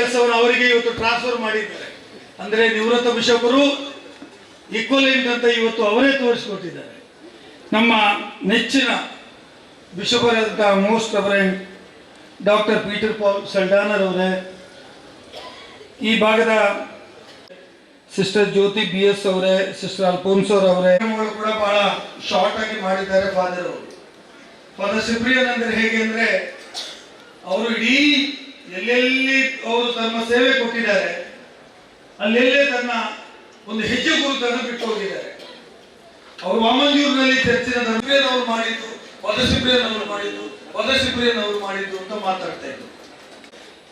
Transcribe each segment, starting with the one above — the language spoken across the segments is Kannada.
ಕೆಲಸವನ್ನು ಅವರಿಗೆ ಇವತ್ತು ಟ್ರಾನ್ಸ್ಫರ್ ಮಾಡಿದ್ದಾರೆ. ಅಂದ್ರೆ ನಿವೃತ್ತ ಬಿಷಪರು ಈಕ್ವಲೆಂಟ್ ಅಂತ ಇವತ್ತು ಅವರೇ ತೋರಿಸಿಕೊಟ್ಟಿದ್ದಾರೆ. ನಮ್ಮ ನೆಚ್ಚಿನ ಬಿಷಪರಾದಂಥ ಮೋಸ್ಟ್ ಅವರೇ, ಡಾಕ್ಟರ್ ಪೀಟರ್ ಪಾಲ್ ಸಲ್ಡಾನರ್ ಅವರೇ, ಈ ಭಾಗದ ಸಿಸ್ಟರ್ ಜ್ಯೋತಿ ಬಿ ಎಸ್ ಅವರೇ, ಸಿಸ್ಟರ್ ಅಲ್ಪೋನ್ಸೋರ್ ಅವರೇ ಕೂಡ ಬಹಳ ಶಾರ್ಟ್ ಆಗಿ ಮಾಡಿದ್ದಾರೆ ಫಾದರ್ ಅವರು. ಫಾದರ್ ಸಿಪ್ರಿಯನ್ ಅಂದ್ರೆ ಹೇಗೆ ಅಂದ್ರೆ, ಅವರು ಇಡೀ ಎಲ್ಲೆಲ್ಲಿ ಅವರು ತಮ್ಮ ಸೇವೆ ಕೊಟ್ಟಿದ್ದಾರೆ, ಅಲ್ಲೆಲ್ಲೇ ತನ್ನ ಒಂದು ಹೆಜ್ಜೆ ಗುರುತನ್ನು ಬಿಟ್ಟು ಹೋಗಿದ್ದಾರೆ ಅವರು ವಾಮಂಜೂರಿನಲ್ಲಿ ಚರ್ಚಿನ ಧರ್ಮೇನವರು ಮಾಡಿದ್ದು ಪದಸಿಪ್ರಿಯನ್ ಅವರು ಮಾಡಿದ್ದು ಪದಸಿಪ್ರಿಯನ್ ಅವರು ಮಾಡಿದ್ದು ಅಂತ ಮಾತಾಡ್ತಾ ಇದ್ದರು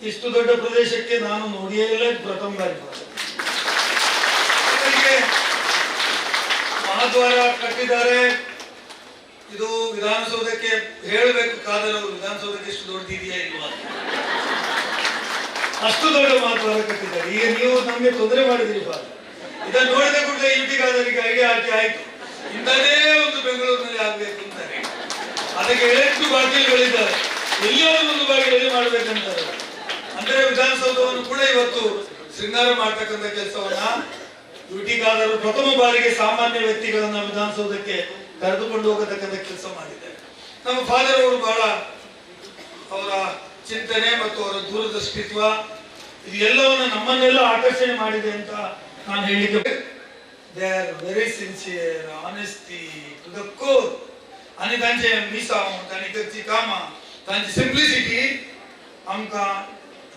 ಇಷ್ಟು ದೊಡ್ಡ ಪ್ರದೇಶಕ್ಕೆ ನಾನು ನೋಡಿಯೇ ಇಲ್ಲ ಪ್ರಥಮ. ಮಹಾದ್ವಾರ ಕಟ್ಟಿದ್ದಾರೆ ಇದು ವಿಧಾನಸೌಧಕ್ಕೆ ಹೇಳಬೇಕು ಕಾದರವರು ವಿಧಾನಸೌಧಕ್ಕೆ ಇಷ್ಟು ದೊಡ್ಡದಿದೆಯಾ ಇಲ್ವಾ. ಅಷ್ಟು ದೊಡ್ಡ ಮಾತು ಕಟ್ಟಿದ್ದಾರೆ. ಈಗ ನೀವು ನಮಗೆ ತೊಂದರೆ ಮಾಡಿದಿರಿ ಬಾ ಇದನ್ನು ನೋಡಿದ ಕೂಡಲೇ ಯುಟಿಗಾದರಿಗೆ ಐಡಿಯಾ ಹಾಕಿ ಆಯ್ತು. ಇಂಥದೇ ಒಂದು ಬೆಂಗಳೂರಿನಲ್ಲಿ ಆಗ್ಬೇಕು ಅಂತಾರೆ ಅದಕ್ಕೆ ಎಷ್ಟು ಬಾಗಿಲುಗಳಿದ್ದಾರೆ ಎಲ್ಲಿಯಾದ್ರೂ ಒಂದು ಬಾಗಿಲಲ್ಲಿ ಮಾಡ್ಬೇಕಂತಾರೆ. ಅಂದ್ರೆ ವಿಧಾನಸೌಧವನ್ನು ಕೂಡ ಇವತ್ತು ಶೃಂಗಾರ ಮಾಡ್ತಕ್ಕಂಥ ಕೆಲಸವನ್ನ ಯುಟಿಗಾದರು ಪ್ರಥಮ ಬಾರಿಗೆ ಸಾಮಾನ್ಯ ವ್ಯಕ್ತಿಗಳನ್ನ ವಿಧಾನಸೌಧಕ್ಕೆ ಕರೆದುಕೊಂಡು ಹೋಗತಕ್ಕಂಥ ಕೆಲಸ ಮಾಡಿದ್ದಾರೆ. ನಮ್ಮ ಫಾದರ್ ಅವರು ಬಹಳ ಅವರ ಚಿಂತನೆ ಮತ್ತು ಅವರ ದೂರದೃಷ್ಟಿತ್ವ ಇದೆಲ್ಲವನ್ನು ನಮ್ಮನ್ನೆಲ್ಲ ಆಕರ್ಷಣೆ ಮಾಡಿದೆ ಅಂತ ನಾನು ಹೇಳಿದ್ದೆ they are very sincere honesty to the core అని దాని మీసాము దాని తెచ్చి కామ దాని సింప్లిసిటీ అంక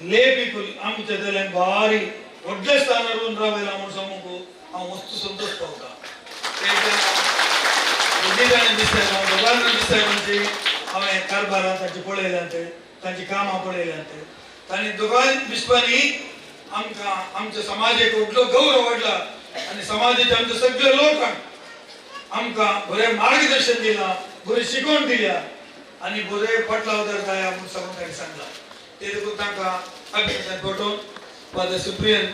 లేపికుల్ ఆమె చదవలేని భారీ ఒడ్ల స్థానాలు రావేల అమ్మ సమ్ముకు ఆమె వస్తు సంతోష అవుతా నిజంగా అనిపిస్తాయి ఉదాహరణ అనిపిస్తాయి మంచి ఆమె కర్బారా తచ్చిపోలేదంటే तांची कामां तांची कामां तांणी दोगांय बिस्पांनी आमकां आमच्या समाजाक व्हडलो गौरव वाडला आनी समाजाचे आमचे सगळे लोकांक आमकां बरें मार्गदर्शन दिलां बरी शिकवण दिल्या आनी बरे फाटलाव जाया म्हूण सांगून ताणें सांगलां. ते देखून तांकां अभिनंदन पटोवन फादर सुप्रियन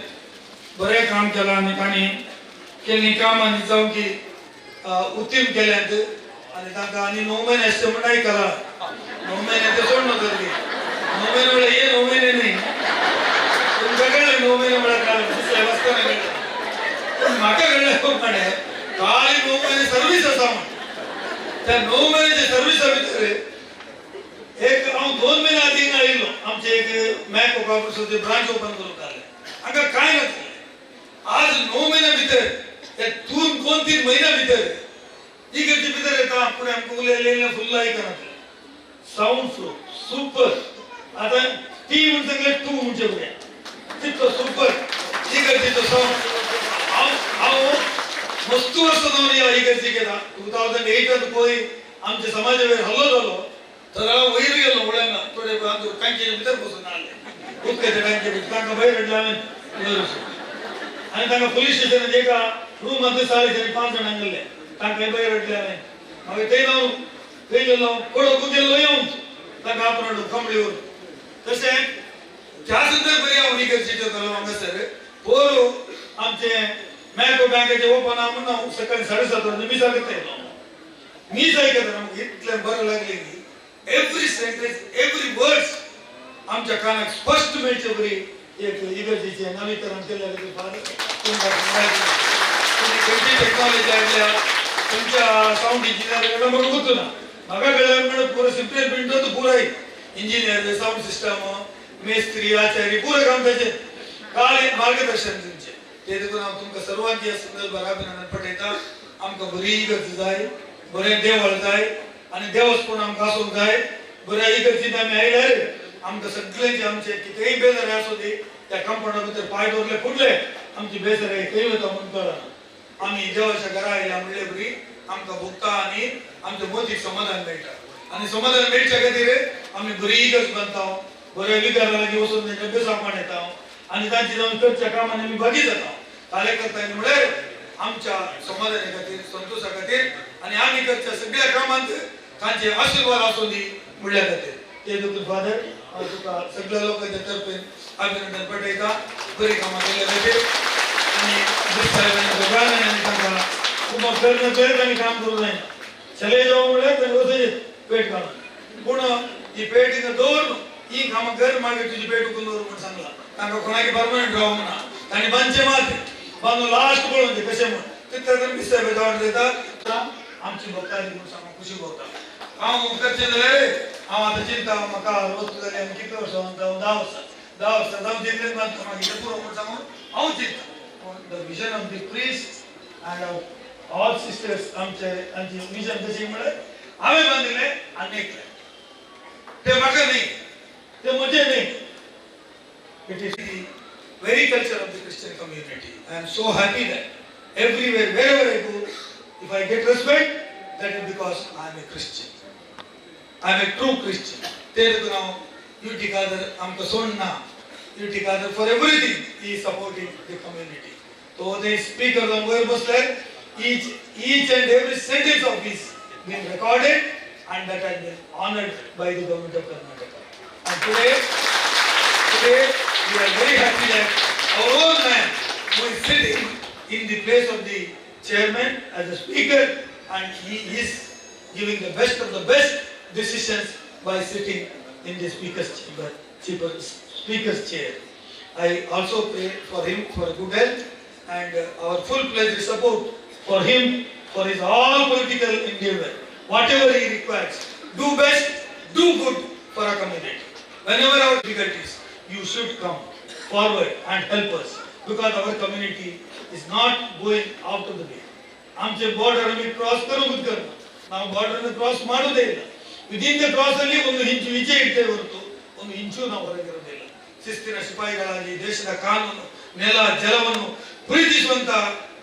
बरें काम केलां आनी तांणी केल्लीं कामांनी जावं की उत्तीर्ण केल्यात. आनी तांकां आनी णव म्हयने अशें म्हण आयकलां महिन्यात सोड नव्हतं ते नऊ महिने वेळा ये नऊ महिने नाही तुमचं कळलं नऊ महिने वेळा काढलं दुसऱ्या वाजताना कळलं पण माका कळलं म्हणे काल नऊ महिने म्हण त्या नऊ महिन्याचे सर्व्हिस भितर एक हांव दोन महिने आधी आयिल्लो आमचे एक मॅक ओपापसून ब्रांच ओपन करून आले हांगा कांय नासले आज नऊ महिन्या भितर त्या दोन दोन तीन महिन्या भितर इगर्जे भितर येता पुणे आमकां उलयलेलें फुल्ल आयकनासलें साऊंड फ्लो सुपर आता टी म्हणटा सगळे टू म्हणजे फुडें तितलो सुपर इकडचे तो साऊंड हांव हांव मस्त वर्ष जावन या इकडचे गेला टू थावजंड एटात पळय आमच्या समाजा वयर हल्लो जालो तर हांव वयर गेलो मुळ्यांना थोडे आमचे टँके भितर बसून आले उदकाच्या टँके भितर तांकां भायर हाडलें हांवें वयर वचून आनी तांकां पुलीस स्टेशनात एका रूम मध्ये साडे चार पांच जाणां गेल्ले तांकां भायर हाडले हांवें मागीर थंय हांव थंय गेलो पडोवंक गेल्लो येवन तांकां आपण हाडून कंबळीवर तशें त्या संदर्भात हांव इकडचे करतालो हांगासर पोरू आमचे मॅको बँकेचे ओपन हा म्हणून हांव सकाळी साडेसात वाजता मी सांगत येयलो मी ऐकता म्हाका इतलें बरें लागलें की एवरी सेंटेन्स एवरी वर्ड्स आमच्या कानाक स्पश्ट मेळचे बरी एक इगर्जेचे नवीकरण केलेले ते फार तुमकां सांगायचं. तुम्ही खंयची टेक्नॉलॉजी हाडल्या तुमच्या साऊंड इंजिनियर कडे म्हाका गुर्तू ना म्हाका कळ्ळें म्हणून पुरो सिंपल पिंटो तो पुराय इंजिनियर साऊंड सिस्टम मेस्त्री आचारी पुरं काम काळे मार्गदर्शन तुमचे ते देखून हांव तुमकां सर्वांची ह्या संदर्भात अभिनंदन पठयता आमकां बरी इगर्ज जाय बरें देवळ जाय आनी देवस्थान आमकां आसूंक जाय बऱ्या इगर्जीत आमी आयल्यार आमकां सगळ्यांचे आमचे कितेंय बेजारे आसूं दी त्या कंपाउंडा भितर पांय दवरले फुडले आमची बेजारे खंय वता म्हणून कळना आमी देवाच्या घरा आयल्या म्हणले बरी आमकां भोगता आनी आमच्या मोतीक समाधान मेळटा. आनी समाधान मेळच्या खातीर आमी बरी इगर्ज बांदता बऱ्या विकारा लागीं वचून तेंच्या बेसांपण येता आनी तांची जावन करच्या कामांनी आमी भागी जाता कार्यकर्त्यांनी करता म्हळ्यार आमच्या समाधाना खातीर संतोषा खातीर आनी आमी करच्या सगळ्या कामांत तांचे आशीर्वाद आसूं दी म्हणल्या खातीर. ते दुखून फादर हांव तुका सगळ्या लोकांच्या तर्फेन अभिनंदन पटयता बरी कामां केल्या खातीर. आनी आनी तांकां இப்போ பிறந்த பேருக்கு எனக்கு காமிச்சிருந்தேன் ಸೆಲೆಜೋಮುಳೆ ತನ್ನೋದು ಪೇಟ್ ಕಾಣ ಗುಣ ಈ ಪೇಟಿನ ದೋರು ಈ ಕಾಮ ಗರ್ ಮಾಡಿ ತುಜಿ ಪೇಟು ಕುಂದೋರು ಮನ್ಸಲ್ಲ ನಂಗ ಕೊನೆಗೆ ಪರ್ಮನೆಂಟ್ ರೋಮನ ತನಿ ಬಂಚೆ ಮಾತೆ ಬಂದು ಲಾಸ್ಟ್ ಬೋಳಂತೆ ಕಸೆಮ ತಿತ್ತದನ್ ಬಿಸ್ತೆ ಬೇಜಾರ್ ದೇತ ಆಮ್ಚಿ ಭಕ್ತಾದಿ ಗುಣ ಸಮ ಖುಷಿ ಹೋತ ಕಾಮ ಮುಕ್ತಚಿಂದಲೇ ಆ ಅದ ಚಿಂತ ಮಕ ವಸ್ತುದಲ್ಲಿ ಅಮ್ಮ ಕಿತ್ತು ವರ್ಷ ಅಂತ ದಾವಸ ದಾವಸ ದಮ್ ತಿಂದ್ರೆ ಬಂತು ನಮಗೆ ಪೂರ್ವ ಸಮ ಅವು ಚಿಂತ the vision of the priest and all sisters आमचे आमची मिशन कशी म्हळे हांवें बांदिल्ले आनी एकले ते म्हाका न्ही ते म्हजे न्ही it is the very culture of the Christian community. I am so happy that everywhere, wherever I go, if I get respect, that is because I am a Christian. I am a true Christian. तेरे तो नाम you together am the sonna you together for everything he is supporting the community so they speak of the word was there each each and every sentence of his been recorded and that has been honored by the government of Karnataka. And today, Today, we are very happy that our own man who is sitting in the place of the chairman as a speaker and he is giving the best of the best decisions by sitting in the speaker's chamber, speaker's chair. I also pray for him for good health and uh, our full pledge support for him for his all political endeavor. Whatever he requires, do best, do good for our community. Whenever our difficulties, you should come forward and help us because our community is not going out of the way. आमचे ಬಾರ್ಡರ್ ಅಲ್ಲಿ ಕ್ರಾಸ್ ಕರುವುದು ಕರ್ಮ ನಾವು ಬಾರ್ಡರ್ ಅನ್ನು ಕ್ರಾಸ್ ಮಾಡೋದೇ ಇಲ್ಲ ವಿದಿನ್ ದ ಕ್ರಾಸ್ ಅಲ್ಲಿ ಒಂದು ಇಂಚು ಈಚೆ ಇಡ್ತೇವೆ ಹೊರತು ಒಂದು ಇಂಚು ನಾವು ಹೊರಗಿರೋದಿಲ್ಲ ಶಿಸ್ತಿನ ಸಿಪಾಯಿಗಳಾಗಿ ದೇಶದ ಕಾನೂನು ನೆಲ ಜಲವನ್ನು ಪ್ರೀತಿಸುವಂತ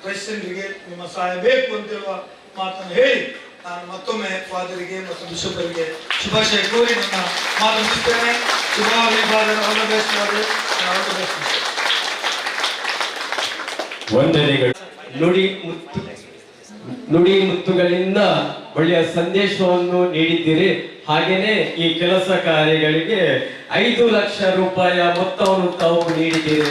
ಕ್ರೈಸ್ತರಿಗೆ ನಿಮ್ಮ ಸಹಾಯ ಬೇಕು ಅಂತ ಹೇಳುವ ಮಾತನ್ನು ಹೇಳಿ. ನಾನು ಮತ್ತೊಮ್ಮೆ ಫಾದರಿಗೆ ಮತ್ತು ಬಿಷಪರಿಗೆ ಶುಭಾಶಯ ಕೋರಿ ನನ್ನ ಮಾತು ಮುಗಿಸ್ತೇನೆ. ನುಡಿ ಮುತ್ತು ನುಡಿ ಮುತ್ತುಗಳಿಂದ ಒಳ್ಳೆಯ ಸಂದೇಶವನ್ನು ನೀಡಿದ್ದೀರಿ. ಹಾಗೇನೆ ಈ ಕೆಲಸ ಕಾರ್ಯಗಳಿಗೆ ಐದು ಲಕ್ಷ ರೂಪಾಯಿಯ ಮೊತ್ತವನ್ನು ತಾವು ನೀಡಿದ್ದೀರಿ.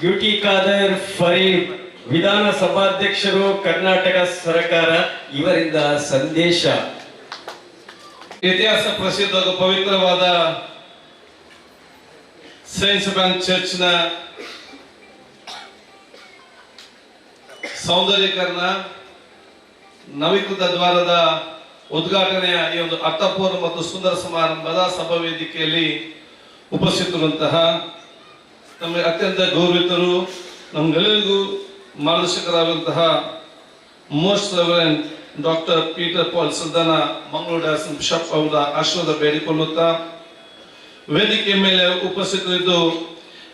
ಬ್ಯೂಟಿ ಖಾದರ್ ಫರೀದ್ ವಿಧಾನಸಭಾಧ್ಯಕ್ಷರು, ಕರ್ನಾಟಕ ಸರ್ಕಾರ, ಇವರಿಂದ ಸಂದೇಶ ಇತಿಹಾಸ ಪ್ರಸಿದ್ಧ ಪವಿತ್ರವಾದ ಸೈನ್ಸ್ ಬ್ಯಾಂಕ್ ಚರ್ಚ್ನ ಸೌಂದರ್ಯೀಕರಣ ನವೀಕೃತ ದ್ವಾರದ ಉದ್ಘಾಟನೆಯ ಈ ಒಂದು ಅರ್ಥಪೂರ್ಣ ಮತ್ತು ಸುಂದರ ಸಮಾರಂಭದ ಸಭಾ ವೇದಿಕೆಯಲ್ಲಿ ಉಪಸ್ಥಿತರುವಂತಹ ನಮಗೆ ಅತ್ಯಂತ ಗೌರವಿತರು ನಮ್ಗೆಲ್ಲರಿಗೂ ಮಾರ್ಗದರ್ಶಕರಾದಂತಹ most reverend doctor Peter Paul Saldanha Mangaluru DOS bishop ಅವರ ಆಶೀರ್ವಾದ ಬೇಡಿಕೊಳ್ಳುತ್ತಾ ವೇದಿಕೆ ಮೇಲೆ ಉಪಸ್ಥಿತರಿದ್ದು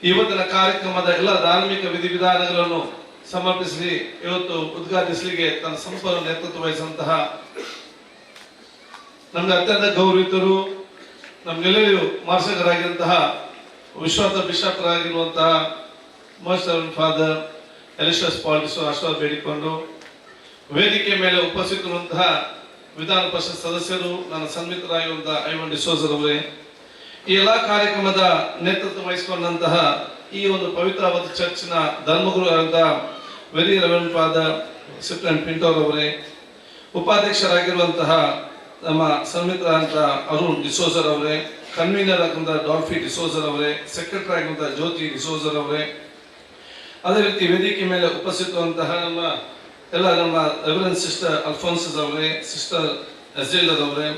ಇವತ್ತಿನ ಕಾರ್ಯಕ್ರಮದ ಎಲ್ಲ ಧಾರ್ಮಿಕ ವಿಧಿವಿಧಾನಗಳನ್ನು ಸಮರ್ಪಿಸಿ ಇವತ್ತು ಉದ್ಘಾಟಿಸಲಿಕ್ಕೆ ತನ್ನ ಸಂಪೂರ್ಣ ನೇತೃತ್ವ ವಹಿಸಿದಂತಹ ನಮ್ಗೆ ಅತ್ಯಂತ ಗೌರವಿತರು ನಮ್ಗೆಲ್ಲರಿಗೂ ಮಾರ್ಷಕರಾಗಿರುವಂತಹ ವಿಶ್ವಾಸ ಬಿಷಪ್ರಾಗಿರುವಂತಹ ಮಾಸ್ಟರ್ ಫಾದರ್ ಎಲಿಶಸ್ ಪಾಲಿಸು ಆಶೀರ್ವಾದ ಬೇಡಿಕೊಂಡು, ವೇದಿಕೆ ಮೇಲೆ ಉಪಸ್ಥಿತರುವಂತಹ ವಿಧಾನ ಪರಿಷತ್ ಸದಸ್ಯರು, ನನ್ನ ಸನ್ಮಿತರಾಗಿರುವಂತಹ ಐವನ್ ಡಿಸೋಜರ್ ಅವರೇ, ಈ ಎಲ್ಲ ಕಾರ್ಯಕ್ರಮದ ನೇತೃತ್ವ ವಹಿಸಿಕೊಂಡಂತಹ ಈ ಒಂದು ಪವಿತ್ರವಾದ ಚರ್ಚಿನ ಧರ್ಮಗುರುಗಳಾದಂತಹ ವೆರಿ ರೆವೆನ್ ಫಾದರ್ ಸಿಪ್ಟನ್ ಪಿಂಟೋರ್ ಅವರೇ ಉಪಾಧ್ಯಕ್ಷರಾಗಿರುವಂತಹ ನಮ್ಮ ಸನ್ಮಿತರಾದಂತಹ ಅರುಣ್ ಡಿಸೋಜರ್ ಅವರೇ ಕನ್ವೀನರ್ ಆಗಿರುವಂತಹ ಡಾಲ್ಫಿ ಡಿಸೋಜರ್ ಅವರೇ ಸೆಕ್ರೆಟರಿ ಆಗಿರುವಂತಹ ಜ್ಯೋತಿ ಡಿಸೋಜರ್ ಅವರೇ ಅದೇ ರೀತಿ ವೇದಿಕೆ ಮೇಲೆ ಉಪಸ್ಥಿತವಂತಹ ನಮ್ಮ ಎಲ್ಲ ನಮ್ಮ ರೆವರೆನ್ಸ್ ಸಿಸ್ಟರ್ ಅಲ್ಫೋನ್ಸಸ್ ಅವರೇ ಸಿಸ್ಟರ್ ಎಸ್ಜೆಲ್ಡರ್ ಅವರೇ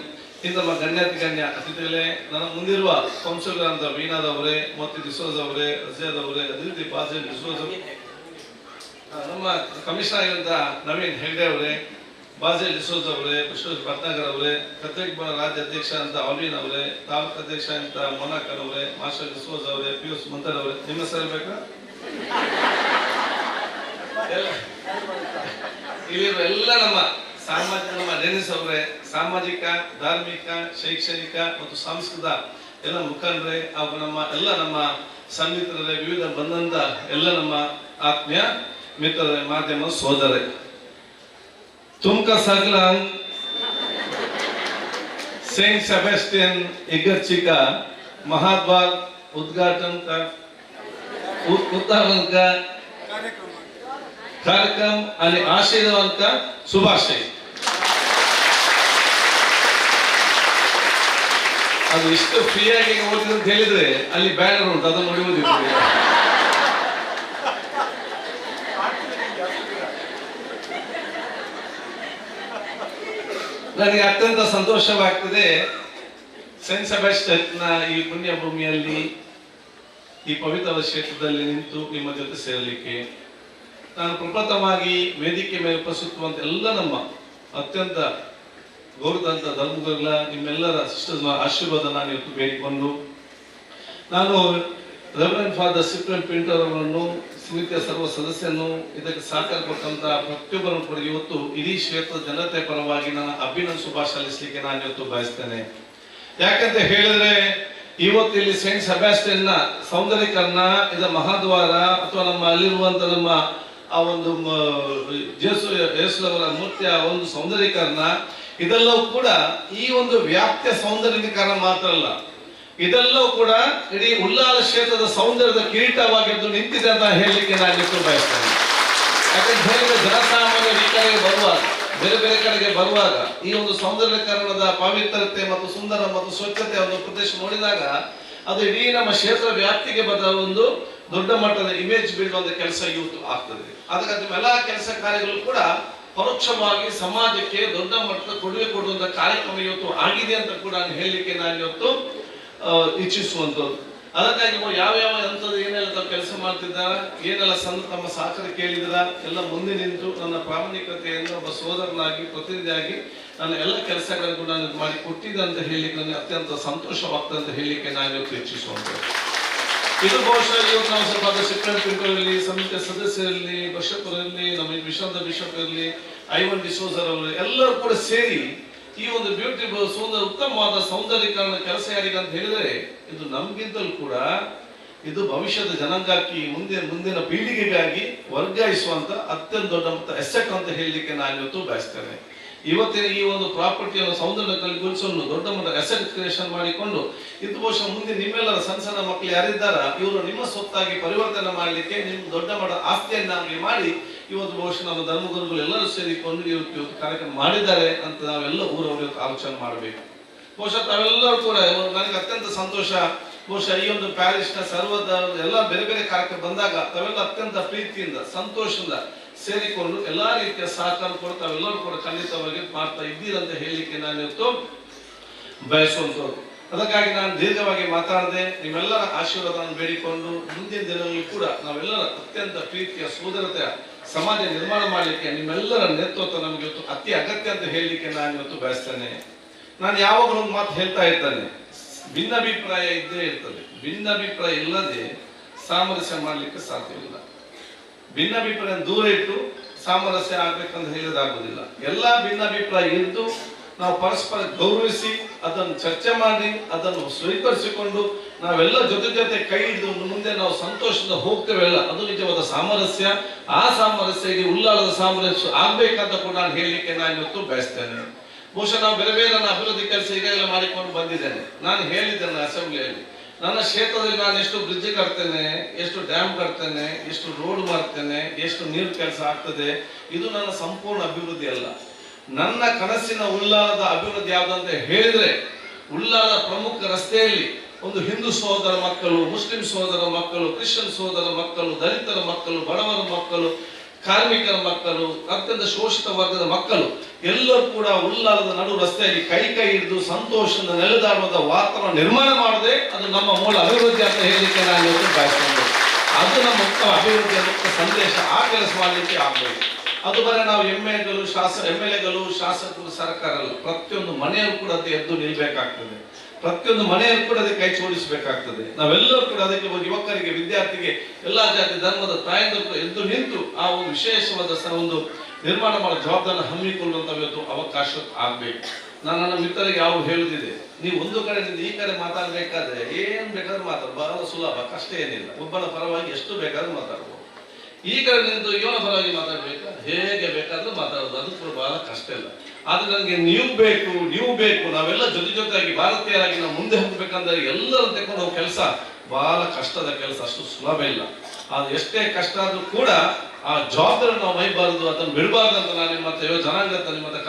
ಇನ್ನು ನಮ್ಮ ಗಣ್ಯಾತಿ ಗಣ್ಯ ಅತಿಥಿಗಳೇ, ನನ್ನ ಮುಂದಿರುವ ಕೌನ್ಸಿಲರ್ ವೀಣಾದವರೇ ಮೋತಿ ಡಿಸೋಜ್ ಅವರೇ ಅಜಯದವರೇ ಅವರೇ ಅದೇ ರೀತಿ ಬಾಜಿ ಡಿಸೋಜ್ ನಮ್ಮ ಕಮಿಷನರ್ ಆಗಿರುವಂತಹ ನವೀನ್ ಹೆಗ್ಡೆ ಅವರೇ ಬಾಜೆ ಡಿಸೋಜ್ ಅವರೇ ಕೃಷ್ಣ ಭಟ್ನಾಗರ್ ಅವರೇ ಪ್ರತ್ಯೇಕ ರಾಜ್ಯ ಅಧ್ಯಕ್ಷ ಅಂತ ಅಲ್ವಿನ್ ಅವರೇ, ತಾಲೂಕ್ ಅಧ್ಯಕ್ಷ ಅಂತ ಮೊನಾಕರ್ ಅವರೇ, ಮಾಸ್ಟರ್ ಡಿಸೋಜ್ ಅವರೇ ಪಿಯೂಷ್ ಮಂತರ್ ಅವರೇ. ನಿಮ್ಮ ಹೆಸರು ಬೇಕಾ? ಎಲ್ಲ ನಮ್ಮ ಸಾಮಾಜಿಕ ನಮ್ಮ ಡೆನಿಸ್ ಅವರೇ, ಸಾಮಾಜಿಕ, ಧಾರ್ಮಿಕ, ಶೈಕ್ಷಣಿಕ ಮತ್ತು ಸಾಂಸ್ಕೃತಿಕ ಎಲ್ಲ ಮುಖಂಡರೇ ಹಾಗೂ ನಮ್ಮ ಎಲ್ಲ ನಮ್ಮ ಸನ್ಮಿತ್ರರೇ ವಿವಿಧ ಬಂದಂತ ಎಲ್ಲ ನಮ್ಮ ಆತ್ಮೀಯ ಮಿತ್ರರೇ ಮಾಧ್ಯಮ ಸೋದರೇ ತುಮಕ ಸಗಲ सेंट सेबेस्टियन इगर्ची का महाद्वार उद्घाटन का उ- उद्घाटन का कार्यक्रम आणि आशीर्वाद का शुभाशय ಅದು ಇಷ್ಟು ಫ್ರೀಯಾಗಿ ಓದಿದೆ ಅಂತ ಹೇಳಿದ್ರೆ ಅಲ್ಲಿ ಬ್ಯಾನರ್ ಉಂಟು ಅದನ್ನು ನೋಡಿ ಓದಿದ್ವಿ ನನಗೆ ಅತ್ಯಂತ ಸಂತೋಷವಾಗ್ತದೆ ಸೆಂಟ್ ಸೆಬಾಸ್ಟಿಯನ್ನ ಈ ಪುಣ್ಯ ಭೂಮಿಯಲ್ಲಿ ಈ ಪವಿತ್ರ ಕ್ಷೇತ್ರದಲ್ಲಿ ನಿಂತು ನಿಮ್ಮ ಜೊತೆ ಸೇರಲಿಕ್ಕೆ. ನಾನು ಪ್ರಪ್ರಥಮವಾಗಿ ವೇದಿಕೆ ಮೇಲೆ ಪ್ರಸ್ತುತವಂತ ಎಲ್ಲ ನಮ್ಮ ಅತ್ಯಂತ ಗೌರವಂತ ಧರ್ಮಗಳ ನಿಮ್ಮೆಲ್ಲರ ಆಶೀರ್ವಾದ ನಾನು ಇವತ್ತು ಬೇಡಿಕೊಂಡು, ನಾನು ರೆವರೆಂಟ್ ಫಾದರ್ ಸಿಪ್ರನ್ ಪಿಂಟರ್ ಅವರನ್ನು ಸಮಿತಿಯ ಸರ್ವ ಸದಸ್ಯನು ಇದಕ್ಕೆ ಸಹಕಾರ ಕೊಟ್ಟಂತ ಪ್ರತಿಯೊಬ್ಬರನ್ನು ಕೂಡ ಇವತ್ತು ಇಡೀ ಕ್ಷೇತ್ರದ ಜನತೆ ಪರವಾಗಿ ನಾನು ಅಭಿನಂದ ಶುಭ ಸಲ್ಲಿಸಲಿಕ್ಕೆ ನಾನು ಇವತ್ತು ಬಯಸ್ತೇನೆ. ಯಾಕಂತ ಹೇಳಿದ್ರೆ ಇವತ್ತು ಇಲ್ಲಿ ಸೈಂಟ್ ಸೆಬಾಸ್ಟಿಯನ್ ಸೌಂದರ್ಯಕರಣ ಸೌಂದರ್ಯೀಕರಣ, ಇದ ಮಹಾದ್ವಾರ ಅಥವಾ ನಮ್ಮ ಅಲ್ಲಿರುವಂತ ನಮ್ಮ ಆ ಒಂದು ಜೇಸು ಯೇಸುರವರ ಮೂರ್ತಿಯ ಒಂದು ಸೌಂದರ್ಯೀಕರಣ, ಇದೆಲ್ಲವೂ ಕೂಡ ಈ ಒಂದು ವ್ಯಾಪ್ತಿಯ ಸೌಂದರ್ಯೀಕರಣ ಮಾತ್ರ ಅಲ್ಲ. ಇದೆಲ್ಲವೂ ಕೂಡ ಇಡೀ ಉಲ್ಲಾಲ ಕ್ಷೇತ್ರದ ಸೌಂದರ್ಯದ ಕಿರೀಟವಾಗಿದ್ದು ನಿಂತಿದೆ ಅಂತ ಹೇಳಲಿಕ್ಕೆ ನಾನು ಬಯಸ್ತೇನೆ. ಯಾಕಂತ ಹೇಳಿದ್ರೆ ಜನಸಾಮಾನ್ಯರು ಈ ಕಡೆಗೆ ಬರುವಾಗ, ಬೇರೆ ಬೇರೆ ಕಡೆಗೆ ಬರುವಾಗ ಈ ಒಂದು ಸೌಂದರ್ಯಕರಣದ ಪವಿತ್ರತೆ ಮತ್ತು ಸುಂದರ ಮತ್ತು ಸ್ವಚ್ಛತೆ ಒಂದು ಪ್ರದೇಶ ನೋಡಿದಾಗ ಅದು ಇಡೀ ನಮ್ಮ ಕ್ಷೇತ್ರ ವ್ಯಾಪ್ತಿಗೆ ಬಂದ ಒಂದು ದೊಡ್ಡ ಮಟ್ಟದ ಇಮೇಜ್ ಬಿಲ್ಡ್ ಒಂದು ಕೆಲಸ ಇವತ್ತು ಆಗ್ತದೆ. ಅದಕ್ಕೆ ಎಲ್ಲ ಕೆಲಸ ಕಾರ್ಯಗಳು ಕೂಡ ಪರೋಕ್ಷವಾಗಿ ಸಮಾಜಕ್ಕೆ ದೊಡ್ಡ ಮಟ್ಟದ ಕೊಡುಗೆ ಕೊಡುವಂತ ಕಾರ್ಯಕ್ರಮ ಇವತ್ತು ಆಗಿದೆ ಅಂತ ಕೂಡ ನಾನು ಹೇಳಲಿಕ್ಕೆ ನಾನು ಇವತ್ತು ಇಚ್ಛಿಸುವಂಥದ್ದು. ಅದಕ್ಕಾಗಿ ಯಾವ ಯಾವ ಹಂತದ ಏನೆಲ್ಲ ಕೆಲಸ ಮಾಡ್ತಿದ್ದಾರ, ಏನೆಲ್ಲ ಸಂದ ತಮ್ಮ ಸಹಕಾರ ಕೇಳಿದ್ರ ಎಲ್ಲ ಮುಂದೆ ನಿಂತು ನನ್ನ ಪ್ರಾಮಾಣಿಕತೆಯನ್ನು ಒಬ್ಬ ಸೋದರನಾಗಿ, ಪ್ರತಿನಿಧಿಯಾಗಿ ನನ್ನ ಎಲ್ಲ ಕೆಲಸಗಳನ್ನು ಕೂಡ ಮಾಡಿ ಕೊಟ್ಟಿದ್ದೆ ಅಂತ ಹೇಳಿ ನನಗೆ ಅತ್ಯಂತ ಸಂತೋಷವಾಗ್ತದೆ ಅಂತ ಹೇಳಲಿಕ್ಕೆ ನಾನು ಇವತ್ತು ಇದು ಬಹುಶಃ ಇವತ್ತು ನಾವು ಇರಲಿ ಸಮಿತಿಯ ಸದಸ್ಯರಲ್ಲಿ ಬಶಪ್ಪರಲ್ಲಿ ನಮ್ಮ ವಿಶ್ವದ ಬಿಷಪ್ ಇರಲಿ ಐವನ್ ಡಿಸೋಸರ್ ಅವರು ಎಲ್ಲರೂ ಕೂಡ ಸೇರಿ ಈ ಒಂದು ಬ್ಯೂಟಿಫುಲ್ ಸುಂದರ, ಉತ್ತಮವಾದ ಸೌಂದರ್ಯೀಕರಣ ಕೆಲಸ ಯಾರಿಗೆ ಅಂತ ಹೇಳಿದರೆ, ಇದು ನಮ್ಗಿಂತಲೂ ಕೂಡ ಇದು ಭವಿಷ್ಯದ ಜನಾಂಗಕ್ಕೆ ಮುಂದಿನ ಮುಂದಿನ ಪೀಳಿಗೆಗಾಗಿ ವರ್ಗಾಯಿಸುವಂತ ಅತ್ಯಂತ ದೊಡ್ಡ ಮತ್ತು ಎಸೆಟ್ ಅಂತ ಹೇಳಲಿಕ್ಕೆ ನಾನು ಇವತ್ತು ಬಯಸ್ತೇನೆ. ಇವತ್ತಿನ ಈ ಒಂದು ಪ್ರಾಪರ್ಟಿಯನ್ನು ಸೌಂದರ್ಯ ಗುರುಸನ್ನು ದೊಡ್ಡ ಮಟ್ಟ ಅಸೆಟ್ ಕ್ರಿಯೇಷನ್ ಮಾಡಿಕೊಂಡು ಇದು ಬಹುಶಃ ಮುಂದೆ ನಿಮ್ಮೆಲ್ಲರ ಸಣ್ಣ ಸಣ್ಣ ಮಕ್ಕಳು ಯಾರಿದ್ದಾರ, ಇವರು ನಿಮ್ಮ ಸೊತ್ತಾಗಿ ಪರಿವರ್ತನೆ ಮಾಡಲಿಕ್ಕೆ ನಿಮ್ಮ ದೊಡ್ಡ ಮಟ್ಟ ಆಸ್ತಿಯನ್ನಾಗಿ ಮಾಡಿ, ಇವತ್ತು ಬಹುಶಃ ನಮ್ಮ ಧರ್ಮಗುರುಗಳು ಎಲ್ಲರೂ ಸೇರಿಕೊಂಡು ಇವತ್ತು ಕಾರ್ಯಕ್ರಮ ಮಾಡಿದ್ದಾರೆ ಅಂತ ನಾವೆಲ್ಲ ಊರವರು ಆಲೋಚನೆ ಮಾಡಬೇಕು. ಬಹುಶಃ ತಾವೆಲ್ಲರೂ ಕೂಡ ನನಗೆ ಅತ್ಯಂತ ಸಂತೋಷ, ಬಹುಶಃ ಈ ಒಂದು ಪ್ಯಾರಿಸ್ನ ಸರ್ವದ ಎಲ್ಲ ಬೇರೆ ಬೇರೆ ಕಾರ್ಯಕ್ರಮ ಬಂದಾಗ ತಾವೆಲ್ಲ ಅತ್ಯಂತ ಪ್ರೀತಿಯಿಂದ, ಸಂತೋಷದಿಂದ ಸೇರಿಕೊಂಡು ಎಲ್ಲ ರೀತಿಯ ಸಹಕಾರ ಕೊಡ್ತಾ ತಾವೆಲ್ಲರೂ ಕೂಡ ಖಂಡಿತವಾಗಿ ಮಾಡ್ತಾ ಇದ್ದೀರಂತ ಹೇಳಲಿಕ್ಕೆ ನಾನು ಇವತ್ತು ಬಯಸುವಂಥದ್ದು. ಅದಕ್ಕಾಗಿ ನಾನು ದೀರ್ಘವಾಗಿ ಮಾತಾಡದೆ ನಿಮ್ಮೆಲ್ಲರ ಆಶೀರ್ವಾದವನ್ನು ಬೇಡಿಕೊಂಡು ಮುಂದಿನ ದಿನಗಳಲ್ಲಿ ಕೂಡ ನಾವೆಲ್ಲರ ಅತ್ಯಂತ ಪ್ರೀತಿಯ ಸೋದರತೆಯ ಸಮಾಜ ನಿರ್ಮಾಣ ಮಾಡಲಿಕ್ಕೆ ನಿಮ್ಮೆಲ್ಲರ ನೇತೃತ್ವ ನಮಗೆ ಇವತ್ತು ಅತಿ ಅಗತ್ಯ ಅಂತ ಹೇಳಲಿಕ್ಕೆ ನಾನು ಇವತ್ತು ಬಯಸ್ತೇನೆ. ನಾನು ಯಾವಾಗಲೂ ಒಂದು ಮಾತು ಹೇಳ್ತಾ ಇರ್ತೇನೆ. ಭಿನ್ನಾಭಿಪ್ರಾಯ ಇದ್ದೇ ಇರ್ತದೆ. ಭಿನ್ನಾಭಿಪ್ರಾಯ ಇಲ್ಲದೆ ಸಾಮರಸ್ಯ ಮಾಡಲಿಕ್ಕೆ ಸಾಧ್ಯವಿಲ್ಲ. ಭಿನ್ನಾಭಿಪ್ರಾಯ ದೂರ ಇಟ್ಟು ಸಾಮರಸ್ಯ ಆಗ್ಬೇಕಂತ ಹೇಳೋದಾಗುವುದಿಲ್ಲ ಎಲ್ಲಾ ಭಿನ್ನಾಭಿಪ್ರಾಯ ಇದ್ದು ನಾವು ಪರಸ್ಪರ ಗೌರವಿಸಿ, ಅದನ್ನು ಚರ್ಚೆ ಮಾಡಿ, ಅದನ್ನು ಸ್ವೀಕರಿಸಿಕೊಂಡು ನಾವೆಲ್ಲ ಜೊತೆ ಜೊತೆ ಕೈ ಹಿಡಿದು ಮುಂದೆ ನಾವು ಸಂತೋಷದಿಂದ ಹೋಗ್ತೇವೆಲ್ಲ ಅದು ನಿಜವಾದ ಸಾಮರಸ್ಯ. ಆ ಸಾಮರಸ್ಯ ಇಲ್ಲಿ ಉಲ್ಲಾಳದ ಸಾಮರಸ್ಯ ಆಗ್ಬೇಕಂತ ಕೂಡ ನಾನು ಹೇಳಲಿಕ್ಕೆ ನಾನು ಇವತ್ತು ಬಯಸ್ತೇನೆ. ಬಹುಶಃ ನಾವು ಬೇರೆ ಬೇರೆ ನನ್ನ ಅಭಿವೃದ್ಧಿ ಕೆಲಸ ಈಗಾಗಲೇ ಮಾಡಿಕೊಂಡು ಬಂದಿದ್ದೇನೆ. ನಾನು ಹೇಳಿದ್ದೇನೆ ಅಸೆಂಬ್ಲಿಯಲ್ಲಿ. ನನ್ನ ಕ್ಷೇತ್ರದಲ್ಲಿ ನಾನು ಎಷ್ಟು ಬ್ರಿಡ್ಜ್ ಕಟ್ತೇನೆ, ಎಷ್ಟು ಡ್ಯಾಮ್ ಕಟ್ತೇನೆ, ಎಷ್ಟು ರೋಡ್ ಮಾಡ್ತೇನೆ, ಎಷ್ಟು ನೀರು ಕೆಲಸ ಆಗ್ತದೆ, ಇದು ನನ್ನ ಸಂಪೂರ್ಣ ಅಭಿವೃದ್ಧಿ ಅಲ್ಲ. ನನ್ನ ಕನಸಿನ ಉಳ್ಳಾಲದ ಅಭಿವೃದ್ಧಿ ಯಾವುದಂತ ಹೇಳಿದ್ರೆ, ಉಳ್ಳಾಲ ಪ್ರಮುಖ ರಸ್ತೆಯಲ್ಲಿ ಒಂದು ಹಿಂದೂ ಸಹೋದರ ಮಕ್ಕಳು, ಮುಸ್ಲಿಂ ಸಹೋದರ ಮಕ್ಕಳು, ಕ್ರಿಶ್ಚಿಯನ್ ಸಹೋದರ ಮಕ್ಕಳು, ದಲಿತರ ಮಕ್ಕಳು, ಬಡವರ ಮಕ್ಕಳು ಕಾರ್ಮಿಕರ ಮಕ್ಕಳು, ಅತ್ಯಂತ ಶೋಷಿತ ವರ್ಗದ ಮಕ್ಕಳು, ಎಲ್ಲರೂ ಕೂಡ ಉಲ್ಲಾಲದ ನಡು ರಸ್ತೆಯಲ್ಲಿ ಕೈ ಕೈ ಹಿಡಿದು ಸಂತೋಷದಿಂದ ನೆಲೆದಾಡುವಂತ ವಾತಾವರಣ ನಿರ್ಮಾಣ ಮಾಡದೆ ಅದು ನಮ್ಮ ಮೂಲ ಅಭಿವೃದ್ಧಿ ಅಂತ ಹೇಳಲಿಕ್ಕೆ ನಾನು ಬಯಸ್ತೇನೆ. ಅದು ನಮ್ಮ ಉತ್ತಮ ಅಭಿವೃದ್ಧಿಯ ಮುಖ್ಯ ಸಂದೇಶ ಆ ಕೆಲಸ ಮಾಡಲಿಕ್ಕೆ ಆಗಬೇಕು ಅದು ಬರೀ ನಾವು ಎಂ ಎಗಳು ಶಾಸಕ ಎಂ ಎಲ್ ಎಗಳು, ಶಾಸಕರು ಸರ್ಕಾರ ಪ್ರತಿಯೊಂದು ಮನೆಯಲ್ಲೂ ಕೂಡ ಎದ್ದು ನಿಲ್ಬೇಕಾಗ್ತದೆ. ಪ್ರತಿಯೊಂದು ಮನೆಯಲ್ಲಿ ಕೂಡ ಅದಕ್ಕೆ ಕೈ ಜೋಡಿಸಬೇಕಾಗ್ತದೆ. ನಾವೆಲ್ಲರೂ ಕೂಡ ಅದಕ್ಕೆ ಯುವಕರಿಗೆ, ವಿದ್ಯಾರ್ಥಿಗೆ, ಎಲ್ಲಾ ಜಾತಿ, ಧರ್ಮದ ತಾಯಂದರು ಎದ್ದು ನಿಂತು ಆ ಒಂದು ವಿಶೇಷವಾದ ಒಂದು ನಿರ್ಮಾಣ ಮಾಡೋ ಜವಾಬ್ದಾರಿ ಹಮ್ಮಿಕೊಳ್ಳುವಂತ ಇವತ್ತು ಅವಕಾಶ ಆಗ್ಬೇಕು. ನಾನು ನನ್ನ ಮಿತ್ರರಿಗೆ ಯಾವ ಹೇಳುದಿದೆ, ನೀವು ಒಂದು ಕಡೆಯಿಂದ ಈ ಕಡೆ ಮಾತಾಡ್ಬೇಕಾದ್ರೆ ಏನ್ ಬೇಕಾದ್ರೂ ಮಾತಾಡ ಬಹಳ ಸುಲಭ, ಕಷ್ಟ ಏನಿಲ್ಲ. ಒಬ್ಬನ ಪರವಾಗಿ ಎಷ್ಟು ಬೇಕಾದ್ರೂ ಮಾತಾಡ್ಬೋದು. ಈ ಕಡೆ ನಿಂತು ಇವನ ಪರವಾಗಿ ಮಾತಾಡ್ಬೇಕಾ ಹೇಗೆ ಬೇಕಾದ್ರೂ ಮಾತಾಡೋದು, ಅದು ಕೂಡ ಬಹಳ ಕಷ್ಟ ಇಲ್ಲ ಆದ್ರೆ ನನಗೆ ನೀವು ಬೇಕು ನೀವು ಬೇಕು, ನಾವೆಲ್ಲ ಜೊತೆ ಜೊತೆಯಾಗಿ ಭಾರತೀಯರಾಗಿ ನಾವು ಮುಂದೆ ಹೋಗ್ಬೇಕಂದ್ರೆ ಎಲ್ಲರೂ ತೆಕೊಂಡು ಹೋಗೋ ಕೆಲಸ ಬಹಳ ಕಷ್ಟದ ಕೆಲಸ, ಅಷ್ಟು ಸುಲಭ ಇಲ್ಲ. ಅದು ಎಷ್ಟೇ ಕಷ್ಟ ಆದ್ರೂ ಕೂಡ ಆ ಜವಾಬ್ದಾರಿ ನಾವು ಮೈಬಾರದು, ಅದನ್ನು ಬಿಡಬಾರ್ದು ಅಂತ ನಾನು ನಿಮ್ಮ ಜನಾಂಗ ನಿಮ್ಮ ಹತ್ರ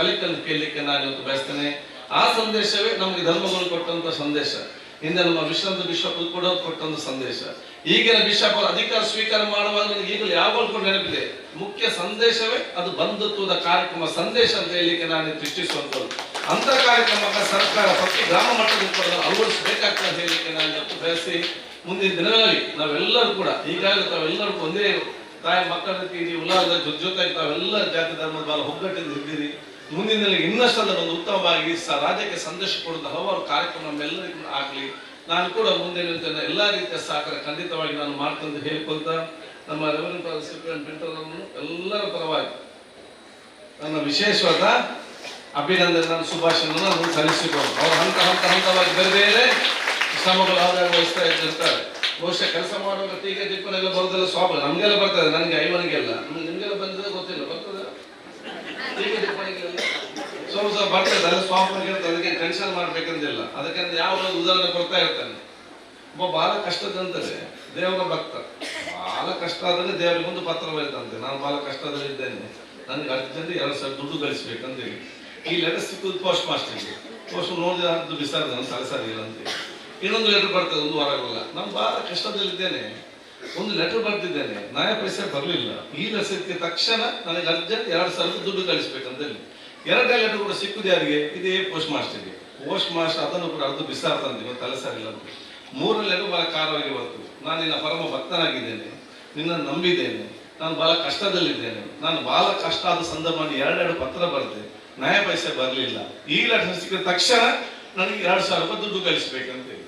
ಕೇಳಲಿಕ್ಕೆ ನಾನು ಇವತ್ತು ಬಯಸ್ತೇನೆ. ಆ ಸಂದೇಶವೇ ನಮಗೆ ಧರ್ಮಗಳು ಕೊಟ್ಟಂತ ಸಂದೇಶ. ಹಿಂದೆ ನಮ್ಮ ವಿಶ್ರಾಂತ ವಿಶ್ವ ಕೂಡ ಕೊಟ್ಟಂತ ಸಂದೇಶ. ಈಗಿನ ಬಿಷಪ್ ಅವರು ಅಧಿಕಾರ ಸ್ವೀಕಾರ ಮಾಡುವಾಗ ನನಗೆ ಈಗಲೂ ಯಾವಾಗಲೂ ನೆನಪಿದೆ? ಮುಖ್ಯ ಸಂದೇಶವೇ, ಅದು ಬಂಧುತ್ವದ ಕಾರ್ಯಕ್ರಮ, ಸಂದೇಶ ಅಂತ ಹೇಳಲಿಕ್ಕೆ ನಾನು ಸೃಷ್ಟಿಸುವಂಥದ್ದು. ಅಂತ ಕಾರ್ಯಕ್ರಮಕ್ಕೆ ಸರ್ಕಾರ ಪ್ರತಿ ಗ್ರಾಮ ಮಟ್ಟದ ಅಳವಡಿಸಬೇಕಾಗ್ತದೆ ಅಂತ ಹೇಳಲಿಕ್ಕೆ ನಾನು ಬಯಸಿ ಮುಂದಿನ ದಿನಗಳಲ್ಲಿ ನಾವೆಲ್ಲರೂ ಕೂಡ, ಈಗಾಗಲೇ ತಾವೆಲ್ಲರೂ ಒಂದೇ ತಾಯಿ ಮಕ್ಕಳ ರೀತಿ ಉಲ್ಲಾಸದ ಜೊತೆ ಜೊತೆಗೆ ತಾವೆಲ್ಲ ಜಾತಿ ಧರ್ಮದ ಬಾಲ ಒಗ್ಗಟ್ಟಿಂದ ಇದ್ದೀರಿ ಮುಂದಿನ ದಿನಗಳಲ್ಲಿ ಇನ್ನಷ್ಟು ಅದರ ಒಂದು ಉತ್ತಮವಾಗಿ ರಾಜ್ಯಕ್ಕೆ ಸಂದೇಶ ಕೊಡುವ ಹಲವಾರು ಕಾರ್ಯಕ್ರಮ ನಮ್ಮೆಲ್ಲರಿಗೂ ಆಗಲಿ. ನಾನು ಕೂಡ ಮುಂದೆ ನಿಂತೇನೆ. ಎಲ್ಲ ರೀತಿಯ ಸಹಕಾರ ಖಂಡಿತವಾಗಿ ನಾನು ಮಾಡ್ತಂದು ಹೇಳ್ಕೊಳ್ತಾ, ನಮ್ಮ ರೆವರೆಂಟ್ ಸಿಪಿಎನ್ ಪಿಂಟರನ್ನು ಎಲ್ಲರ ಪರವಾಗಿ ನನ್ನ ವಿಶೇಷವಾದ ಅಭಿನಂದನೆ ನಾನು ಶುಭಾಶಯವನ್ನು ನಾನು ಸಲ್ಲಿಸಿಕೊಂಡು ಅವರು ಹಂತ ಹಂತ ಹಂತವಾಗಿ ಬೇರೆ ಬೇರೆ ಶ್ರಮಗಳು, ಆದಾಯ ವಹಿಸ್ತಾ ಇದ್ದಿರ್ತಾರೆ ಬಹುಶಃ ಕೆಲಸ ಮಾಡುವಾಗ ಟೀಕೆ ದಿಪ್ಪನೆಲ್ಲ ಬರೋದೆಲ್ಲ ಸ್ವಾಭಾವಿಕ ನಮಗೆಲ್ಲ ಬರ್ತದೆ ನನಗೆ ಸ್ವಲ್ಪ ಸ್ವಲ್ಪ ಬರ್ತದೆ ಅದು ಇರ್ತದೆ ಅದಕ್ಕೆ ಟೆನ್ಷನ್ ಮಾಡ್ಬೇಕಂದಿಲ್ಲ. ಅದಕ್ಕೆ ಯಾವ ಉದಾಹರಣೆ ಕೊಡ್ತಾ ಇರ್ತಾನೆ. ಒಬ್ಬ ಬಹಳ ಕಷ್ಟದಂತದೆ ದೇವರ ಭಕ್ತ. ಬಹಳ ಕಷ್ಟ ಆದ್ರೆ ದೇವರಿಗೆ ಒಂದು ಪತ್ರ ಬರೀತಂತೆ ನಾನು ಬಹಳ ಕಷ್ಟದಲ್ಲಿದ್ದೇನೆ ನನಗೆ ಅರ್ಜೆಂಟ್ ಎರಡು ಸಾವಿರ ದುಡ್ಡು ಗಳಿಸ್ಬೇಕಂತ ಹೇಳಿ ಈ ಲೆಟರ್ ಸಿಕ್ಕುದು ಪೋಸ್ಟ್ ಮಾಸ್ಟರ್ಗೆ ಪೋಸ್ಟ್ ನೋಡಿದ ಅದು ಬಿಸಾಡಿದ, ನಾನು ಇಲ್ಲ ಅಂತ ಇನ್ನೊಂದು ಲೆಟರ್ ಬರ್ತದೆ, ಒಂದು ವಾರಗಳ ನಾನು ಬಹಳ ಕಷ್ಟದಲ್ಲಿದ್ದೇನೆ ಒಂದು ಲೆಟರ್ ಬರ್ತಿದ್ದೇನೆ ನಾಯ ಪೈಸೆ ಬರಲಿಲ್ಲ. ಈ ಲೆಸಕ್ಕೆ ತಕ್ಷಣ ನನಗೆ ಅರ್ಜೆಂಟ್ ಎರಡು ಸಾವಿರ ದುಡ್ಡು ಕಳಿಸ್ಬೇಕಂತ ಹೇಳಿ ಎರಡನೇ ಲೆಟರ್ ಕೂಡ ಸಿಕ್ಕುದು ಯಾರಿಗೆ? ಇದೇ ಪೋಸ್ಟ್ ಮಾಸ್ಟರ್ಗೆ ಪೋಸ್ಟ್ ಮಾಸ್ಟರ್ ಅದನ್ನು ಕೂಡ ಅರ್ಧ ಬಿಸಾಡ್ತಾನೆ ಇವತ್ತು ತಲೆ ಸರಿ ಇಲ್ಲ ಅಂತ ಲೆಟರ್ ಬಹಳ ಕಾರವಾಗಿ ಬಂತು. ನಾನು ನಿನ್ನ ಪರಮ ಭಕ್ತನಾಗಿದ್ದೇನೆ. ನಿನ್ನನ್ನು ನಂಬಿದ್ದೇನೆ. ನಾನು ಬಹಳ ಕಷ್ಟದಲ್ಲಿದ್ದೇನೆ. ನಾನು ಬಹಳ ಕಷ್ಟ ಆದ ಸಂದರ್ಭದಲ್ಲಿ ಎರಡೆರಡು ಪತ್ರ ಬರೆದೆ. ನ್ಯಾಯ ಪೈಸೆ ಬರಲಿಲ್ಲ. ಈ ಲೆಟರ್ ಸಿಕ್ಕಿದ ತಕ್ಷಣ ನನಗೆ ಎರಡು ಸಾವಿರ ರೂಪಾಯಿ ದುಡ್ಡು ಕಳಿಸ್ಬೇಕಂತೇಳಿ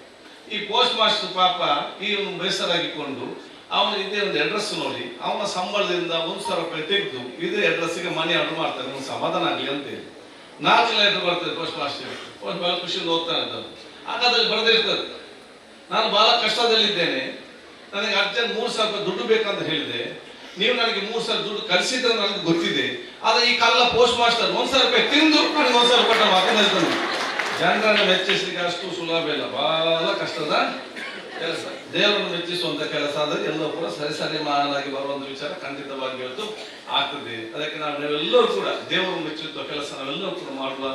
ಈ ಪೋಸ್ಟ್ ಮಾಸ್ಟರ್ ಪಾಪ ಈ ಬೇಸರಾಗಿಕೊಂಡು ಅವನ ಇದೇ ಒಂದು ಅಡ್ರೆಸ್ ನೋಡಿ, ಅವನ ಸಂಬಳದಿಂದ ಒಂದು ಸಾವಿರ ರೂಪಾಯಿ ತೆಗೆದು ಇದೇ ಅಡ್ರೆಸ್ಗೆ ಮನಿ ಆರ್ಡರ್ ಮಾಡ್ತಾರೆ ಒಂದು ಸಮಾಧಾನ ಆಗಲಿ ಅಂತೇಳಿ ನಾಲ್ಕು ಲೆಟರ್ ಬರ್ತದೆ ಫಸ್ಟ್ ಮಾಸ್ಟರ್ ಪೋಸ್ಟ್ ಭಾಳ ಖುಷಿಯಿಂದ ಓದ್ತಾ ಅಂತ ಹಾಗಾದ್ರೆ ಬರೆದಿರ್ತದೆ ನಾನು ಬಹಳ ಕಷ್ಟದಲ್ಲಿದ್ದೇನೆ. ನನಗೆ ಅರ್ಜೆಂಟ್ ಮೂರು ಸಾವಿರ ರೂಪಾಯಿ ದುಡ್ಡು ಬೇಕಂತ ಹೇಳಿದೆ. ನೀವು ನನಗೆ ಮೂರು ಸಾವಿರ ದುಡ್ಡು ಕಳಿಸಿದ್ರೆ ನನಗೆ ಗೊತ್ತಿದೆ. ಆದ್ರೆ ಈ ಕಲ್ಲ ಪೋಸ್ಟ್ ಮಾಸ್ಟರ್ ಒಂದ್ ಸಾವಿರ ರೂಪಾಯಿ ತಿಂದು ನನಗೆ ಒಂದು ಸಾವಿರ ರೂಪಾಯಿ ಮಾತನಾಡ್ತಾನೆ ಜನರನ್ನು ಮೆಚ್ಚಿಸಲಿಕ್ಕೆ ಅಷ್ಟು ಸುಲಭ ಇಲ್ಲ. ಬಹಳ ಕಷ್ಟದ ಕೆಲಸ. ದೇವರನ್ನು ಮೆಚ್ಚಿಸುವಂತ ಕೆಲಸ ಅಂದ್ರೆ ಎಲ್ಲವೂ ಕೂಡ ಸರಿ ಸರಿ ಮಾಡಲಾಗಿ ಬರುವಂತ ವಿಚಾರ ಖಂಡಿತವಾಗಿ ಇವತ್ತು ಆಗ್ತದೆ. ಅದಕ್ಕೆ ನಾವು ನಾವೆಲ್ಲರೂ ಕೂಡ ದೇವರನ್ನು ಮೆಚ್ಚುವ ಕೆಲಸ ನಾವೆಲ್ಲರೂ ಕೂಡ ಮಾಡುವ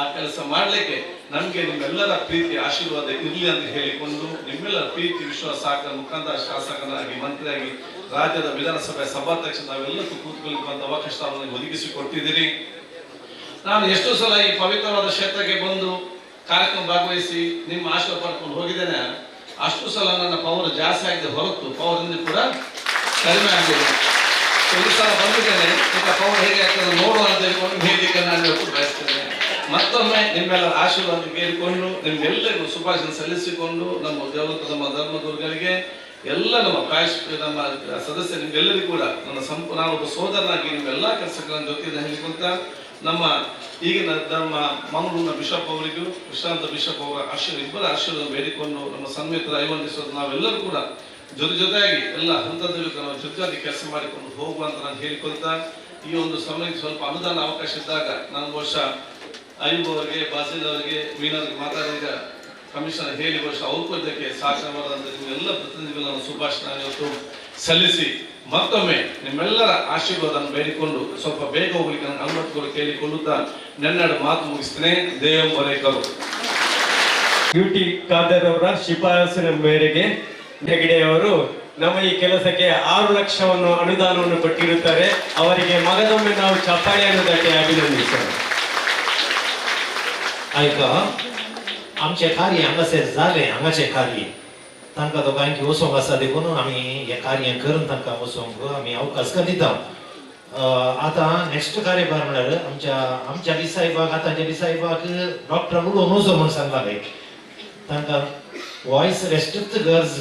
ಆ ಕೆಲಸ ಮಾಡಲಿಕ್ಕೆ ನಮಗೆ ನಿಮ್ಮೆಲ್ಲರ ಪ್ರೀತಿ ಆಶೀರ್ವಾದ ಇರಲಿ ಅಂತ ಹೇಳಿಕೊಂಡು ನಿಮ್ಮೆಲ್ಲರ ಪ್ರೀತಿ, ವಿಶ್ವಾಸ ಮುಖಾಂತರ ಶಾಸಕನಾಗಿ, ಮಂತ್ರಿಯಾಗಿ, ರಾಜ್ಯದ ವಿಧಾನಸಭೆ ಸಭಾಧ್ಯಕ್ಷ ನಾವೆಲ್ಲಕ್ಕೂ ಕೂತ್ಕೊಳ್ಳುವಂತ ಅವಕಾಶ ನನಗೆ ಒದಗಿಸಿ ಕೊಟ್ಟಿದ್ದೀರಿ ನಾನು ಎಷ್ಟು ಸಲ ಈ ಪವಿತ್ರವಾದ ಕ್ಷೇತ್ರಕ್ಕೆ ಬಂದು ಕಾರ್ಯಕ್ರಮ ಭಾಗವಹಿಸಿ ನಿಮ್ಮ ಆಶೀರ್ವಾದ ಪಡ್ಕೊಂಡು ಹೋಗಿದ್ದೇನೆ. ಅಷ್ಟು ಸಲ ನನ್ನ ಪವರ್ ಜಾಸ್ತಿ ಆಗಿದೆ ಹೊರತು ಪವರ್ನಿಂದ ಕೂಡ ಕಡಿಮೆ ಆಗಿದೆ. ಒಂದು ಸಲ ಬಂದಿದ್ದೇನೆ. ಈಗ ಪವರ್ ಹೇಗೆ ಆಗ್ತದೆ ನೋಡುವ ಅಂತ ಹೇಳ್ಕೊಂಡು ವೇದಿಕೆ ನಾನು ಬಯಸ್ತೇನೆ. ಮತ್ತೊಮ್ಮೆ ನಿಮ್ಮೆಲ್ಲ ಆಶೀರ್ವಾದ ಕೇಳಿಕೊಂಡು ನಿಮ್ಗೆಲ್ಲರಿಗೂ ಶುಭಾಶಯ ಸಲ್ಲಿಸಿಕೊಂಡು ನಮ್ಮ ದೇವತ ನಮ್ಮ ಧರ್ಮಗುರುಗಳಿಗೆ ಎಲ್ಲ ನಮ್ಮ ಕಾಯಸ್ ನಮ್ಮ ಸದಸ್ಯ ನಿಮ್ಗೆಲ್ಲರಿಗೂ ಕೂಡ ನನ್ನ ಸಂಪೂ, ನಾನೊಬ್ಬ ಸೋದರನಾಗಿ ನಿಮ್ಮೆಲ್ಲ ಕೆಲಸಗಳನ್ನು ಜೊತೆಯಿಂದ ಹೇಳಿಕೊಂತ ನಮ್ಮ ಈಗಿನ ನಮ್ಮ ಮಂಗಳೂರಿನ ಬಿಷಪ್ ಅವರಿಗೂ, ವಿಶ್ರಾಂತ ಬಿಷಪ್ ಅವರ ಆಶೀರ್ವಾದ ಇಬ್ಬರ ಆಶೀರ್ವಾದ ಬೇಡಿಕೊಂಡು ನಮ್ಮ ಸನ್ಮಿತ್ರ ಐವಂದಿಸೋದು ನಾವೆಲ್ಲರೂ ಕೂಡ ಜೊತೆ ಜೊತೆಯಾಗಿ ಎಲ್ಲ ಹಂತದಲ್ಲಿ ನಾವು ಜೊತೆಯಾಗಿ ಕೆಲಸ ಮಾಡಿಕೊಂಡು ಹೋಗುವಂತ ನಾನು ಹೇಳಿಕೊಂತ ಈ ಒಂದು ಸಮಯಕ್ಕೆ ಸ್ವಲ್ಪ ಅನುದಾನ ಅವಕಾಶ ಇದ್ದಾಗ ನಾನು ವರ್ಷ ಐಬ್ ಅವರಿಗೆ, ಬಾಸಿಲ್ ಅವರಿಗೆ ಮೀನವ್ರಿಗೆ ಮಾತಾಡಿದ ಕಮಿಷನರ್ ಹೇಳಿ ವರ್ಷ ಅವ್ರಿಗೂ ಇದಕ್ಕೆ ಸಾಕ್ಷರವಾದಂತ ನಿಮ್ಮೆಲ್ಲ ಪ್ರತಿನಿಧಿಗಳನ್ನು ನಾನು ಇವತ್ತು ಸಲ್ಲಿಸಿ ಮತ್ತೊಮ್ಮೆ ನಿಮ್ಮೆಲ್ಲರ ಆಶೀರ್ವಾದ ಬೇಡಿಕೊಂಡು ಸ್ವಲ್ಪ ಬೇಗ ಹೋಗ್ಲಿಕ್ಕೆ ನಾನು ಅನುಮತಿ ಕೇಳಿಕೊಳ್ಳುತ್ತಾ ನನ್ನೆರಡು ಮಾತು ಮುಗಿಸ್ತೇನೆ ದೇವಂಬರೇಕರು ಯು ಟಿ ಖಾದರ್ ಅವರ ಶಿಫಾರಸಿನ ಮೇರೆಗೆ ಹೆಗಡೆ ಅವರು ನಮ್ಮ ಈ ಕೆಲಸಕ್ಕೆ ಆರು ಲಕ್ಷವನ್ನು ಅನುದಾನವನ್ನು ಕೊಟ್ಟಿರುತ್ತಾರೆ ಅವರಿಗೆ ಮಗದೊಮ್ಮೆ ನಾವು ಚಪ್ಪಾಳೆಯನ್ನು ತಟ್ಟಿ ಅಭಿನಂದಿಸೋಣ आयका आमचे कार्य हांगासर जालें हांगाचें कार्य तांकां दोगांयकी वचोंक आसा देखून आमी हें कार्य करून तांकां वचोंक आमी अवकाश दिता आतां नेक्स्ट कार्यभार म्हळ्यार आमच्या आमच्या विसायबाग आतांच्या विसायबाग डॉक्टर उलोवन वचो म्हूण सांगलाले तांकां वॉयस रेस्टूच गरज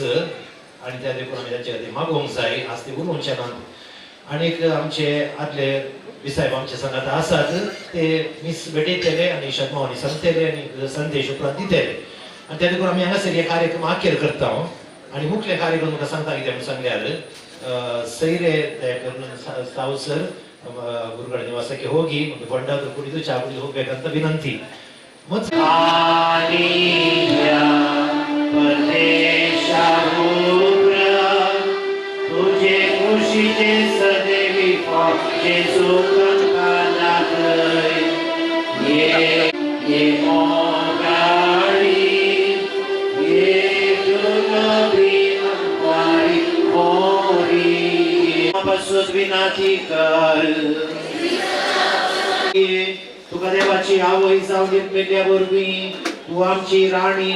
आनी त्या देखून आमी तांचे खातीर मागोवंक जाय आज ते उलोवंक शकनात आनीक आमचे आदले विसायब आमचे संगात आसात ते मिस भेटयतले आनी शर्मा हांणी सांगतले आनी संदेश उपरांत दितले आनी त्या देखून आमी हांगासर हे कार्यक्रम आखेर करता आनी मुखेल कार्यक्रम म्हाका सांगता कितें म्हणून सांगल्यार अ, सैरे ದಯಾಕರನ್ ಸಾ- ಸಾವುಸರ್ ಗುರುಗಳ ನಿವಾಸಕ್ಕೆ ಹೋಗಿ ಒಂದು ಬಂಡಾದ್ರು ಕುಡಿದು ಚಾ ಕುಡಿದು ಹೋಗ್ಬೇಕಂತ ವಿನಂತಿ ಮತ್ತೆ तुझे खुशीचे सदैवी जेसू ये pasut vinatikar तुका देवाची आवय जावन मेल्या वरवीं तूं आमची राणी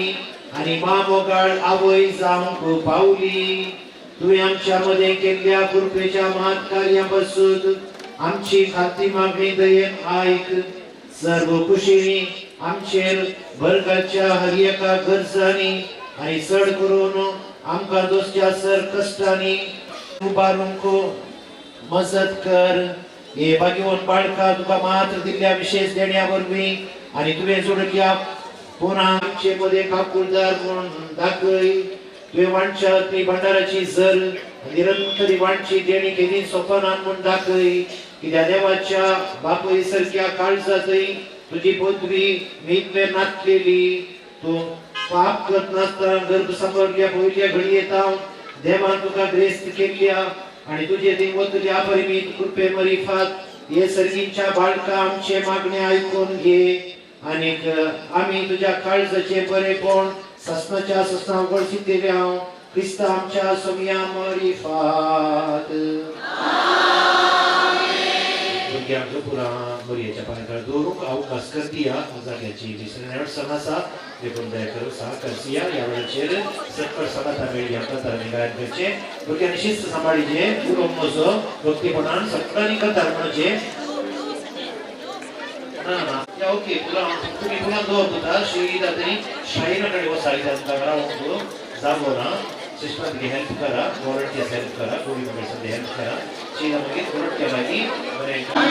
आनी मामोगाळ आवय जावंक पावली तुवें आमच्या मदें केल्ल्या कृपेच्या महान कार्या पासून आमची खाती मागणी दयेन आयक सर्व कुशीनी आमचेर बरगाच्या हरियका गरजांनी आनी चड करून आमकां दोस्त्या सर कश्टांनी उबारूंक मजत कर. हे भागीवन बाळका तुका मात्र दिल्ल्या विशेष देण्यावरवी. आणि आनी तुवें जोडल्या पुन्हा आमचे मध्ये काकुळदार म्हणून दाखय तुवें वाणच्या ती भंडाराची जर निरंतरी वाणची देणी केली सोपनान म्हणून दाखय किद्या देवाच्या बापय सारख्या काळजातय तुझी पदवी मीत नाचलेली तू पाप करत नासतना गर्भ सांभाळल्या पयल्या घडी येता देवान तुका ग्रेस्त केल्ल्या आणि तुझे देवतली अपरिमित कृपे मरिफात. हे सर्गींच्या बाळका आमचे मागणे ऐकून घे. आणि आम्ही तुझ्या काळजाचे बरेपण ससनाच्या ससना उघडशी दिल्या क्रिस्ता आमच्या सोमिया कर दोनों का अवकाश कर दिया मज़ा के चीज़ इसने और समा सा देखो दया करो सा कर सिया, या 디스네르 사마사 सब पर समा था मेरी में यात्रा तरंगाएँ बच्चे तो क्या निश्चित समारी जे पूर्व मोसो भक्ति बनान सत्ता निकल तरण जे ना ना या ओके पूरा तुम्हें पूरा दो बुधा श्री दादरी शाही नगर वो सारी दादा करा वो जाबो ना। करा वॉलंटियर्स हेल्प करा कोविड मेडिसन हेल्प करा शिला मागीर वॉलंटियर मागीर बरें Tan